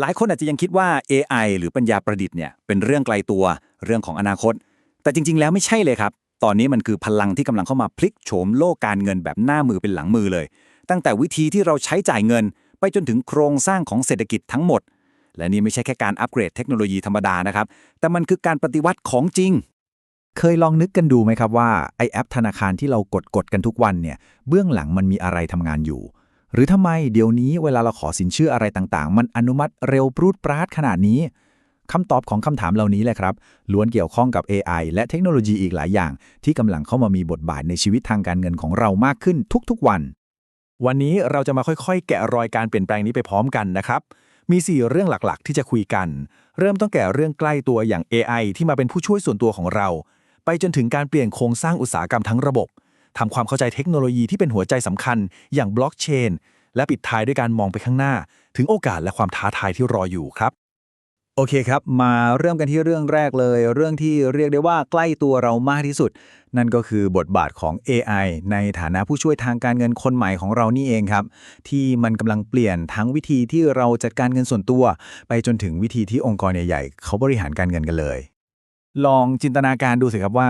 หลายคนอาจจะยังคิดว่า AI หรือปัญญาประดิษฐ์เนี่ยเป็นเรื่องไกลตัวเรื่องของอนาคต แต่จริง ๆ แล้วไม่ใช่เลยครับ ตอนนี้มันคือพลังที่กำลังเข้ามาพลิกโฉมโลกการเงินแบบหน้ามือเป็นหลังมือเลย ตั้งแต่วิธีที่เราใช้จ่ายเงิน ไปจนถึงโครงสร้างของเศรษฐกิจทั้งหมด และนี่ไม่ใช่แค่การอัปเกรดเทคโนโลยีธรรมดานะครับ แต่มันคือการปฏิวัติของจริง เคยลองนึกกันดูไหมครับว่าไอแอปธนาคารที่เรากดกดกันทุกวันเนี่ยเบื้องหลังมันมีอะไรทำงานอยู่ หรือทำไมเดี๋ยวนี้เวลาเราขอสินเชื่ออะไรต่างๆ มันอนุมัติเร็วปรูดปราดขนาดนี้คำตอบของคำถามเหล่านี้แหละครับ ล้วนเกี่ยวข้องกับ AI และเทคโนโลยีอีกหลายอย่าง ที่กำลังเข้ามามีบทบาทในชีวิตทางการเงินของเรามากขึ้นทุกๆวัน วันนี้เราจะมาค่อยๆ แกะรอยการเปลี่ยนแปลงนี้ไปพร้อมกันนะครับ มี 4 เรื่องหลักๆ ที่จะคุยกัน เริ่มต้องแก่เรื่องใกล้ตัวอย่าง AI ที่มาเป็นผู้ช่วยส่วนตัวของเรา ไปจนถึงการเปลี่ยนโครงสร้างอุตสาหกรรมทั้งระบบ ทำความเข้าใจเทคโนโลยีที่เป็นหัวใจสำคัญอย่างบล็อกเชนและปิดท้ายด้วยการมองไปข้างหน้า ถึงโอกาสและความท้าทายที่รออยู่ครับ โอเคครับ มาเริ่มกันที่เรื่องแรกเลย เรื่องที่เรียกได้ว่าใกล้ตัวเรามากที่สุด นั่นก็คือบทบาทของ AI ในฐานะผู้ช่วยทางการเงินคนใหม่ของเรานี่เองครับ ที่มันกำลังเปลี่ยนทั้งวิธีที่เราจัดการเงินส่วนตัว ไปจนถึงวิธีที่องค์กรใหญ่ๆเขาบริหารการเงินกันเลย ลองจินตนาการดูสิครับว่า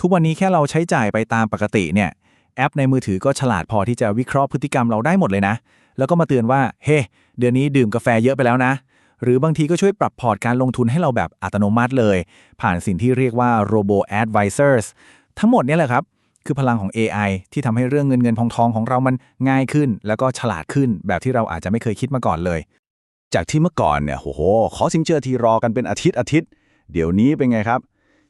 ทุกวันนี้แค่เราใช้จ่ายไปตามปกติเนี่ยแอปในมือถือก็ฉลาดพอที่จะวิเคราะห์พฤติกรรมเราได้หมดเลยนะ แล้วก็มาเตือนว่า เฮ้เดือนนี้ดื่มกาแฟเยอะไปแล้วนะ หรือบางทีก็ช่วยปรับพอร์ตการลงทุนให้เราแบบอัตโนมัติเลย ผ่านสิ่งที่เรียกว่า robo advisors ทั้งหมดนี่แหละครับ คือพลังของ AI ที่ทำให้เรื่องเงินเงินทองทองของเรามันง่ายขึ้น แล้วก็ฉลาดขึ้นแบบที่เราอาจจะไม่เคยคิดมาก่อนเลย จากที่เมื่อก่อนเนี่ยโหขอสินเชื่อทีรอกันเป็นอาทิตย์อาทิตย์ เดี๋ยวนี้เป็นไงครับ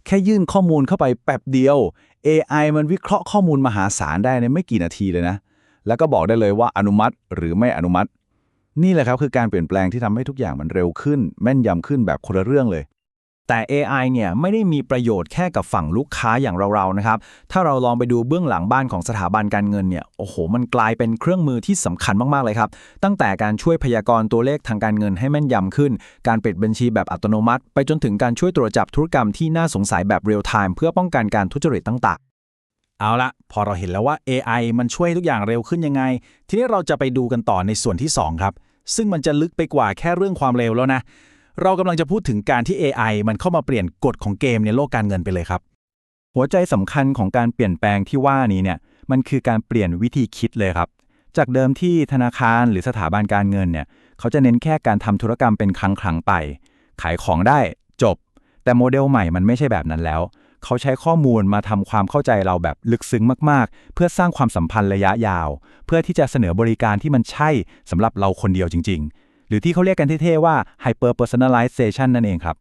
แค่ยื่นข้อมูลเข้าไปแป๊บเดียว AI มันวิเคราะห์ข้อมูลมหาศาลได้ในไม่กี่นาทีเลยนะ แล้วก็บอกได้เลยว่าอนุมัติหรือไม่อนุมัติ นี่แหละครับคือการเปลี่ยนแปลงที่ทำให้ทุกอย่างมันเร็วขึ้น แม่นยำขึ้นแบบคนละเรื่องเลย แต่ AI เนี่ยไม่ได้มีประโยชน์แค่กับฝั่งลูกค้าอย่างเราๆนะครับ ถ้าเราลองไปดูเบื้องหลังบ้านของสถาบันการเงินเนี่ย โอ้โห มันกลายเป็นเครื่องมือที่สำคัญมากๆเลยครับ ตั้งแต่การช่วยพยากรณ์ตัวเลขทางการเงินให้แม่นยำขึ้น การปิดบัญชีแบบอัตโนมัติ ไปจนถึงการช่วยตรวจจับธุรกรรมที่น่าสงสัยแบบเรียลไทม์เพื่อป้องกันการทุจริตต่างๆ เอาละพอเราเห็นแล้วว่า AI มันช่วยทุกอย่างเร็วขึ้นยังไง ทีนี้เราจะไปดูกันต่อในส่วนที่สองครับ ซึ่งมันจะลึกไปกว่าแค่เรื่องความเร็วแล้วนะ เรากำลังจะพูดถึงการที่ AI มันเข้ามาเปลี่ยนกฎของเกมในโลกการเงินไปเลยครับ หัวใจสำคัญของการเปลี่ยนแปลงที่ว่านี้เนี่ย มันคือการเปลี่ยนวิธีคิดเลยครับ จากเดิมที่ธนาคารหรือสถาบันการเงินเนี่ย เขาจะเน้นแค่การทำธุรกรรมเป็นครั้งครั้งไป ขายของได้จบ แต่โมเดลใหม่มันไม่ใช่แบบนั้นแล้ว เขาใช้ข้อมูลมาทำความเข้าใจเราแบบลึกซึ้งมากๆ เพื่อสร้างความสัมพันธ์ระยะยาว เพื่อที่จะเสนอบริการที่มันใช่สำหรับเราคนเดียวจริง ๆ หรือที่เขาเรียกกันเท่ๆว่า hyper personalization นั่นเองครับ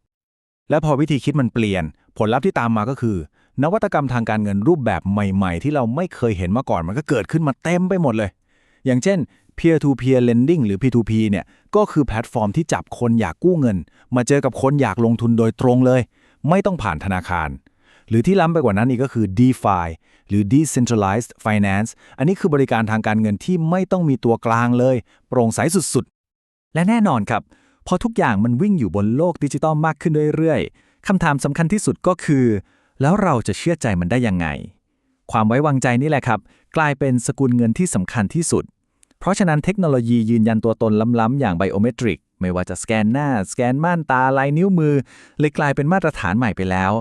และพอวิธีคิดมันเปลี่ยน ผลลัพธ์ที่ตามมาก็คือ นวัตกรรมทางการเงินรูปแบบใหม่ ๆ ที่เราไม่เคยเห็นมาก่อนมันก็เกิดขึ้นมาเต็มไปหมดเลย อย่างเช่น peer to peer lending หรือ P2P เนี่ยก็คือแพลตฟอร์มที่จับคนอยากกู้เงิน มาเจอกับคนอยากลงทุนโดยตรงเลย ไม่ต้องผ่านธนาคาร หรือที่ล้ำไปกว่านั้นอีกก็คือ DeFi หรือ Decentralized Finance อันนี้คือบริการทางการเงินที่ไม่ต้องมีตัวกลางเลย โปร่งใสสุด และแน่นอนครับ พอทุกอย่างมันวิ่งอยู่บนโลกดิจิตอลมากขึ้นเรื่อยๆคำถามสำคัญที่สุดก็คือ แล้วเราจะเชื่อใจมันได้ยังไง ความไว้วางใจนี่แหละครับ กลายเป็นสกุลเงินที่สำคัญที่สุด เพราะฉะนั้นเทคโนโลยียืนยันตัวตนล้ำๆอย่างไบโอเมตริกไม่ว่าจะสแกนหน้า สแกนม่านตาลายนิ้วมือเลยกลายเป็นมาตรฐานใหม่ไปแล้ว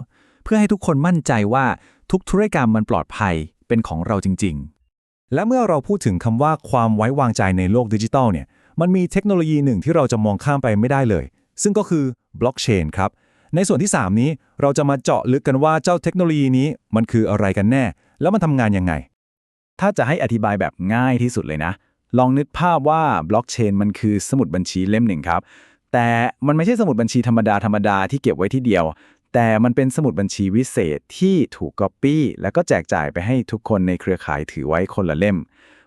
เพื่อให้ทุกคนมั่นใจว่าทุกธุรกรรมมันปลอดภัยเป็นของเราจริง ๆ และเมื่อเราพูดถึงคำว่าความไว้วางใจในโลกดิจิทัลเนี่ย มันมีเทคโนโลยีหนึ่งที่เราจะมองข้ามไปไม่ได้เลย ซึ่งก็คือบล็อกเชนครับ ในส่วนที่ 3 นี้เราจะมาเจาะลึกกันว่าเจ้าเทคโนโลยีนี้มันคืออะไรกันแน่ แล้วมันทำงานยังไง ถ้าจะให้อธิบายแบบง่ายที่สุดเลยนะ ลองนึกภาพว่าบล็อกเชนมันคือสมุดบัญชีเล่มหนึ่งครับ แต่มันไม่ใช่สมุดบัญชีธรรมดาธรรมดาที่เก็บไว้ที่เดียว แต่มันเป็นสมุดบัญชีวิเศษที่ถูกก๊อปปี้แล้วก็แจกจ่ายไปให้ทุกคนในเครือข่ายถือไว้คนละเล่ม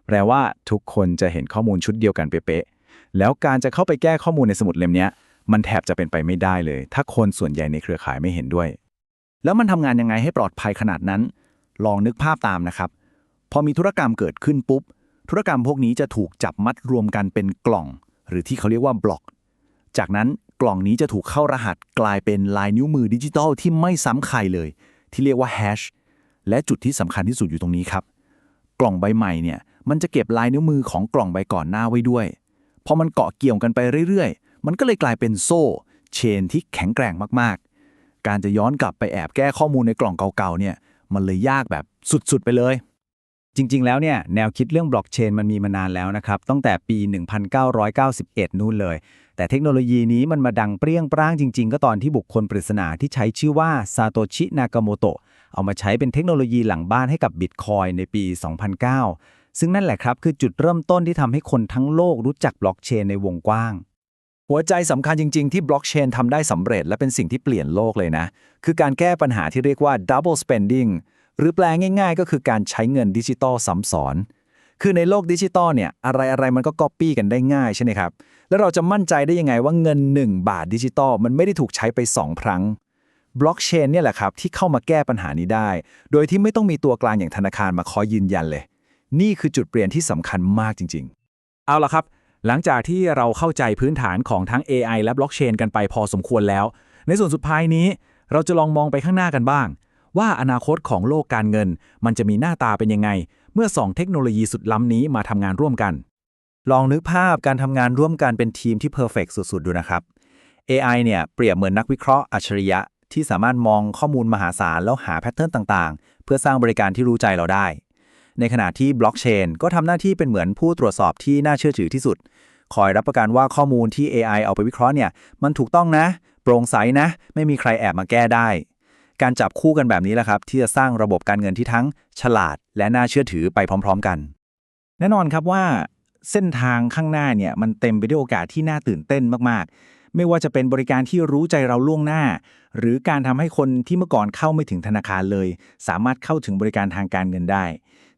แปลว่าทุกคนจะเห็นข้อมูลชุดเดียวกันเป๊ะๆ แล้วการจะเข้าไปแก้ข้อมูลในสมุดเล่มนี้มันแทบจะเป็นไปไม่ได้เลย ถ้าคนส่วนใหญ่ในเครือข่ายไม่เห็นด้วย แล้วมันทำงานยังไงให้ปลอดภัยขนาดนั้น ลองนึกภาพตามนะครับ พอมีธุรกรรมเกิดขึ้นปุ๊บ ธุรกรรมพวกนี้จะถูกจับมัดรวมกันเป็นกล่อง หรือที่เขาเรียกว่าบล็อก จากนั้นกล่องนี้จะถูกเข้ารหัสกลายเป็นลายนิ้วมือดิจิตอลที่ไม่ซ้ำใครเลย ที่เรียกว่าแฮชและจุดที่สำคัญที่สุดอยู่ตรงนี้ครับ กล่องใบใหม่เนี่ยมันจะเก็บลายนิ้วมือของกล่องใบก่อนหน้าไว้ด้วย พอมันเกาะเกี่ยวกันไปเรื่อยๆ มันก็เลยกลายเป็นโซ่ เชนที่แข็งแกร่งมากๆ การจะย้อนกลับไปแอบแก้ข้อมูลในกล่องเก่าๆเนี่ยมันเลยยากแบบสุดๆไปเลย จริงๆ แล้วเนี่ยแนวคิดเรื่องบล็อกเชนมันมีมานานแล้วนะครับ ตั้งแต่ปี 1991 นู่นเลย แต่เทคโนโลยีนี้มันมาดังเปรี้ยงปร้างจริง ๆ ก็ตอนที่บุคคลปริศนาที่ใช้ชื่อว่าซาโตชินากาโมโตะเอามาใช้เป็นเทคโนโลยีหลังบ้านให้กับบิตคอยในปี 2009 ซึ่งนั่นแหละครับคือจุดเริ่มต้นที่ทำให้คนทั้งโลกรู้จักบล็อกเชนในวงกว้าง หัวใจสำคัญจริง ๆ ที่บล็อกเชนทำได้สำเร็จและเป็นสิ่งที่เปลี่ยนโลกเลยนะ คือการแก้ปัญหาที่เรียกว่า double spending หรือแปลง่าย ๆ ก็คือการใช้เงินดิจิตอลซ้ำซ้อนคือในโลกดิจิตอลเนี่ยอะไรอะไรๆมันก็ก๊อปปี้กันได้ง่ายใช่ไหมครับ แล้วเราจะมั่นใจได้ยังไงว่าเงิน 1 บาทดิจิตอลมันไม่ได้ถูกใช้ไป 2 ครั้งบล็อกเชนเนี่ยแหละครับที่เข้ามาแก้ปัญหานี้ได้ โดยที่ไม่ต้องมีตัวกลางอย่างธนาคารมาคอยยืนยันเลย นี่คือจุดเปลี่ยนที่สำคัญมากจริง ๆ เอาละครับ หลังจากที่เราเข้าใจพื้นฐานของทั้ง AI และบล็อกเชนกันไปพอสมควรแล้ว ในส่วนสุดท้ายนี้ เราจะลองมองไปข้างหน้ากันบ้าง ว่าอนาคตของโลกการเงิน มันจะมีหน้าตาเป็นยังไง เมื่อ2เทคโนโลยีสุดล้ำนี้มาทำงานร่วมกัน ลองนึกภาพการทำงานร่วมกันเป็นทีมที่เพอร์เฟกสุดๆดูนะครับ AI เนี่ยเปรียบเหมือนนักวิเคราะห์อัจฉริยะที่สามารถมองข้อมูลมหาศาลแล้วหาแพทเทิร์นต่างๆ เพื่อสร้างบริการที่รู้ใจเราได้ ในขณะที่บล็อกเชนก็ทำหน้าที่เป็นเหมือนผู้ตรวจสอบที่น่าเชื่อถือที่สุด คอยรับประกันว่าข้อมูลที่ AI เอาไปวิเคราะห์เนี่ยมันถูกต้องนะ โปร่งใสนะ ไม่มีใครแอบมาแก้ได้ การจับคู่กันแบบนี้แหละครับที่จะสร้างระบบการเงินที่ทั้งฉลาด และน่าเชื่อถือไปพร้อม ๆ กัน แน่นอนครับว่าเส้นทางข้างหน้าเนี่ยมันเต็มไปด้วยโอกาสที่น่าตื่นเต้นมากๆ ไม่ว่าจะเป็นบริการที่รู้ใจเราล่วงหน้า หรือการทำให้คนที่เมื่อก่อนเข้าไม่ถึงธนาคารเลย สามารถเข้าถึงบริการทางการเงินได้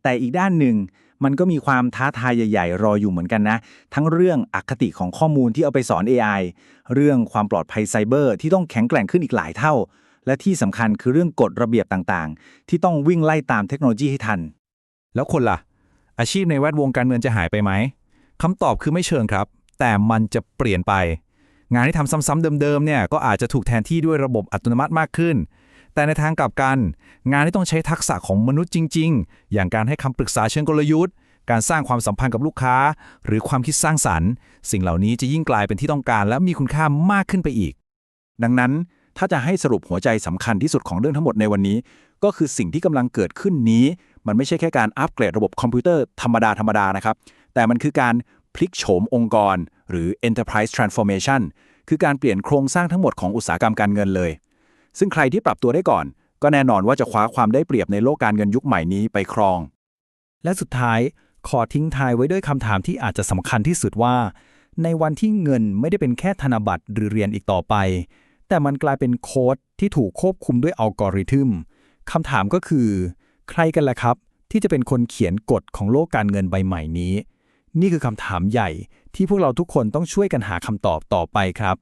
แต่อีกด้านหนึ่งมันก็มีความท้าทายใหญ่ ๆ รออยู่เหมือนกันนะ ทั้งเรื่องอคติของข้อมูลที่เอาไปสอน AI เรื่องความปลอดภัยไซเบอร์ที่ต้องแข็งแกร่งขึ้นอีกหลายเท่า และที่สำคัญคือเรื่องกฎระเบียบต่างๆ ที่ต้องวิ่งไล่ตามเทคโนโลยีให้ทัน แล้วคนล่ะ อาชีพในแวดวงการเงินจะหายไปไหมคำตอบคือไม่เชิงครับ แต่มันจะเปลี่ยนไป งานที่ทำซ้ำๆเดิมๆเนี่ยก็อาจจะถูกแทนที่ด้วยระบบอัตโนมัติมากขึ้น แต่ในทางกลับกัน งานที่ต้องใช้ทักษะของมนุษย์จริง ๆ อย่างการให้คำปรึกษาเชิงกลยุทธ์ การสร้างความสัมพันธ์กับลูกค้า หรือความคิดสร้างสรรค์ สิ่งเหล่านี้จะยิ่งกลายเป็นที่ต้องการ และมีคุณค่ามากขึ้นไปอีก ดังนั้นถ้าจะให้สรุปหัวใจสำคัญที่สุดของเรื่องทั้งหมดในวันนี้ ก็คือสิ่งที่กำลังเกิดขึ้นนี้ มันไม่ใช่แค่การอัปเกรดระบบคอมพิวเตอร์ธรรมดาธรรมดานะครับ แต่มันคือการพลิกโฉมองค์กร หรือ enterprise transformation คือการเปลี่ยนโครงสร้างทั้งหมดของอุตสาหกรรมการเงินเลย ซึ่งใครที่ปรับตัวได้ก่อน ก็แน่นอนว่าจะคว้าความได้เปรียบในโลกการเงินยุคใหม่นี้ไปครอง และสุดท้ายขอทิ้งท้ายไว้ด้วยคำถามที่อาจจะสำคัญที่สุดว่า ในวันที่เงินไม่ได้เป็นแค่ธนบัตรหรือเหรียญอีกต่อไป แต่มันกลายเป็นโค้ดที่ถูกควบคุมด้วยอัลกอริทึมคำถามก็คือ ใครกันล่ะครับ ที่จะเป็นคนเขียนกฎของโลกการเงินใบใหม่นี้ นี่คือคำถามใหญ่ที่พวกเราทุกคนต้องช่วยกันหาคำตอบต่อไปครับ